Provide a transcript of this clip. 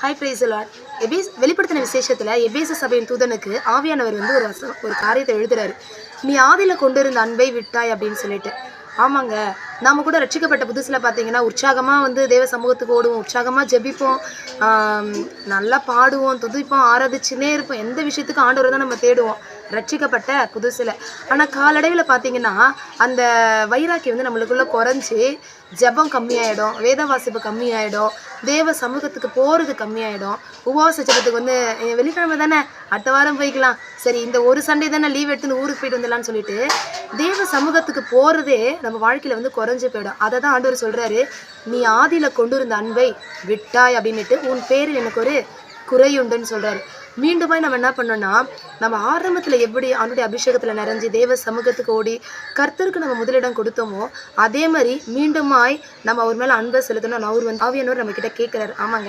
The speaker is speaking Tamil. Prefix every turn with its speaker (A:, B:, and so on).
A: ஹாய் பிரைஸ் லாட் எபேஸ் வெளிப்படுத்தின விசேஷத்தில் எபேச சபையின் தூதனுக்கு ஆவியானவர் வந்து ஒரு ஒரு காரியத்தை எழுதுறாரு. நீ ஆதியில் கொண்டு இருந்த அன்பை விட்டாய் அப்படின்னு சொல்லிட்டு. ஆமாங்க நாம கூட ரட்சிக்கப்பட்ட புதுசில் பார்த்தீங்கன்னா உற்சாகமாக வந்து தேவ சமூகத்துக்கு ஓடுவோம் உற்சாகமாக ஜெபிப்போம் நல்லா பாடுவோம் துதிப்போம் ஆராதிச்சுனே இருப்போம். எந்த விஷயத்துக்கும் ஆண்டவர் தான் நம்ம தேடுவோம். ரட்சிக்கப்பட்ட புதுசில் ஆனால் காலடைவில் பார்த்தீங்கன்னா அந்த வைராக்கி வந்து நம்மளுக்குள்ளே குறைஞ்சி ஜெபம் கம்மியாயிடும் வேத வாசிப்பு கம்மியாயிடும் தேவ சமூகத்துக்கு போகிறது கம்மியாயிடும். உபவாச ஜபத்துக்கு வந்து வெள்ளிக்கிழமை தானே? அடுத்த வாரம் போய்க்கலாம். சரி இந்த ஒரு சண்டே தானே லீவ் எடுத்துன்னு ஊருக்கு போயிட்டு வந்துடலாம்னு சொல்லிட்டு தேவ சமூகத்துக்கு போகிறதே நம்ம வாழ்க்கையில் வந்து குறைஞ்சி போயிடும். அதை தான் ஆண்டவர் சொல்கிறாரு நீ ஆதியில் கொண்டு இருந்த அன்பை விட்டாய் அப்படின்னுட்டு உன் பேரில் எனக்கு ஒரு குறையுண்டுன்னு சொல்கிறாரு மீண்டுமாய் நம்ம என்ன பண்ணோம்னா நம்ம ஆரம்பத்தில் எப்படி அவனுடைய அபிஷேகத்தில் நிறைஞ்சு தேவ சமூகத்துக்கு ஓடி கர்த்தருக்கு நம்ம முதலிடம் கொடுத்தோமோ அதே மாதிரி மீண்டுமாய் நம்ம அவர் மேலே அன்பை செலுத்தணும். அவர் வந்து ஆவியானவர் நம்ம கிட்ட கேட்குறாரு. ஆமாங்க.